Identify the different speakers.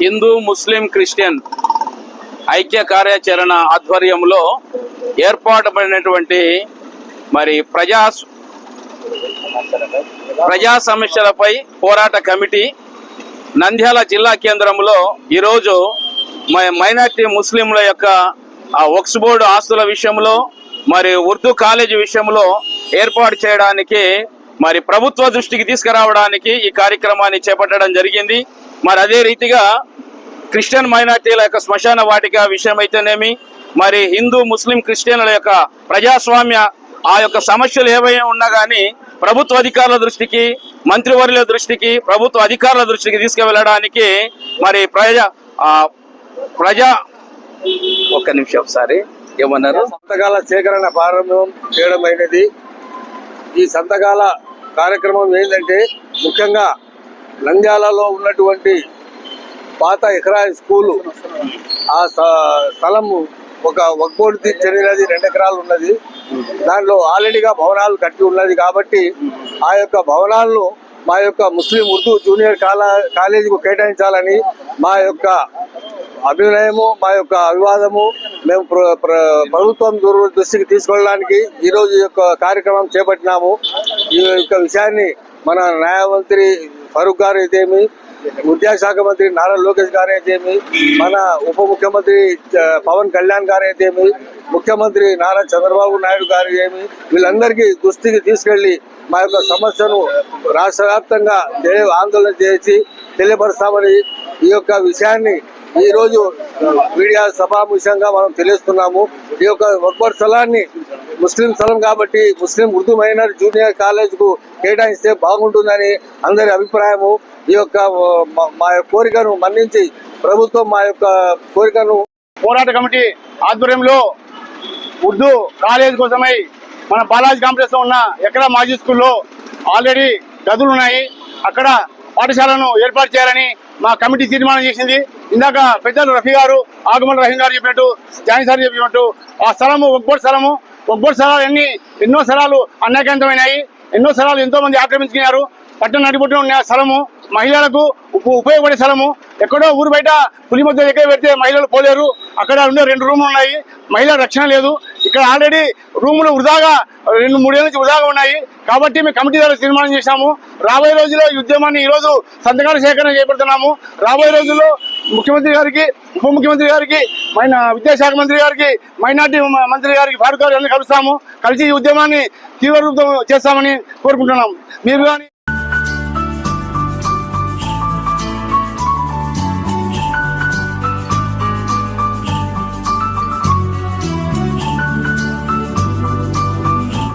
Speaker 1: హిందూ ముస్లిం Christian ఐక్య కార్యాచరణ ఆధ్వర్యంలో ఏర్పాటుపడినటువంటి మరి ప్రజా ప్రజా సమస్యలపై పోరాట కమిటీ నంద్యాల జిల్లా కేంద్రంలో ఈరోజు మై- మైనార్టీ ముస్లింల యొక్క వక్స్ బోర్డు ఆస్తుల విషయంలో మరి ఉర్దూ కాలేజీ విషయంలో ఏర్పాటు చేయడానికి మరి ప్రభుత్వ దృష్టికి తీసుకురావడానికి ఈ కార్యక్రమాన్ని చేపట్టడం జరిగింది. మరి అదే రీతిగా క్రిస్టియన్ మైనార్టీల యొక్క శ్మశాన వాటిక విషయం అయితేనేమి మరి హిందూ ముస్లిం క్రిస్టియన్ల యొక్క ప్రజాస్వామ్య ఆ యొక్క సమస్యలు ఏవైనా ఉన్నా కానీ ప్రభుత్వ అధికారుల దృష్టికి మంత్రివర్యుల దృష్టికి ప్రభుత్వ అధికారుల దృష్టికి తీసుకువెళ్ళడానికి మరి ప్రజా ఆ, ప్రజా ఒక్క నిమిషం ఒకసారి ఏమన్నారు?
Speaker 2: సంతకాల సేకరణ ప్రారంభం చేయడం అయినది ఈ సంతకాల కార్యక్రమం ఏంటంటే ముఖ్యంగా నంద్యాలలో ఉన్నటువంటి పాత ఎకరా స్కూలు ఆ స్థలం ఒక ఒక్కోటికి చెందినది రెండు ఎకరాలు ఉన్నది. దాంట్లో ఆల్రెడీగా భవనాలు కట్టి ఉన్నది కాబట్టి ఆ యొక్క భవనాలను మా యొక్క ముస్లిం ఉర్దూ జూనియర్ కాలా కాలేజీకి కేటాయించాలని మా యొక్క అభినయము మా యొక్క అవివాదము మేము ప్ర- ప్రభుత్వం దూర- దృష్టికి తీసుకెళ్ళడానికి ఈరోజు ఈ యొక్క కార్యక్రమం చేపట్టినాము. ఈ యొక్క విషయాన్ని మన న్యాయమంత్రి ఫరూక్ గారు అయితేమి విద్యాశాఖ మంత్రి నారా లోకేష్ గారు అయితేమి మన ఉప ముఖ్యమంత్రి పవన్ కళ్యాణ్ గారు అయితేమి ముఖ్యమంత్రి నారా చంద్రబాబు నాయుడు గారు ఏమి వీళ్ళందరికీ దృష్టికి తీసుకెళ్ళి మా యొక్క సమస్యను రాష్ట్ర వ్యాప్తంగా ఆందోళన చేసి తెలియపరుస్తామని ఈ యొక్క విషయాన్ని ఈ రోజు మీడియా సభాముఖంగా మనం తెలియస్తున్నాము ఈ యొక్క వర్బర్ స్థలాన్ని ముస్లిం స్థలం కాబట్టి ముస్లిం ఉర్దూ మైనర్ జూనియర్ కాలేజ్కు కేటాయిస్తే బాగుంటుందని అందరి అభిప్రాయము. ఈ యొక్క మా- కోరికను మన్నించి ప్రభుత్వం మా యొక్క కోరికను
Speaker 3: పోరాట కమిటీ ఆధ్వర్యంలో ఉర్దూ కాలేజ్ కోసమై మన బాలాజీ కాంప్లెక్స్లో ఉన్న ఎక్కడ మాజీ స్కూల్లో ఆల్రెడీ గదులు ఉన్నాయి అక్కడ పాఠశాలను ఏర్పాటు చేయాలని మా కమిటీ తీర్మానం చేసింది. ఇందాక పెద్దలు రఫీ గారు ఆగమన్ రహీం గారు చెప్పినట్టు జానీ సార్ చెప్పినట్టు ఆ స్థలము ఒక్కోటి స్థలము ఒక్కోటి స్థలాలు అన్ని ఎన్నో స్థలాలు అన్యాకాంతమైనాయి ఎన్నో స్థలాలు ఎంతో మంది ఆక్రమించుకున్నారు. పట్టణ నడిబొట్టున ఉన్న స్థలము మహిళలకు ఉపయోగపడే స్థలము. ఎక్కడో ఊరు బయట పులి మధ్య దగ్గర పెడితే మహిళలు పోలేరు. అక్కడ ఉండే రెండు రూములు ఉన్నాయి. మహిళల రక్షణ లేదు. ఇక్కడ ఆల్రెడీ రూములు వృధాగా రెండు మూడేళ్ళ నుంచి వృధాగా ఉన్నాయి. కాబట్టి మేము కమిటీ ద్వారా తీర్మానం చేశాము. రాబోయే రోజుల్లో ఈ ఉద్యమాన్ని ఈ రోజు సంతకాల సేకరణ చేపడుతున్నాము. రాబోయే రోజుల్లో ముఖ్యమంత్రి గారికి ఉప ముఖ్యమంత్రి గారికి మైన విద్యాశాఖ మంత్రి గారికి మైనార్టీ మంత్రి గారికి భారత అందరూ కలుస్తాము. కలిసి ఈ ఉద్యమాన్ని తీవ్ర రూపం చేస్తామని కోరుకుంటున్నాం మీరు కానీ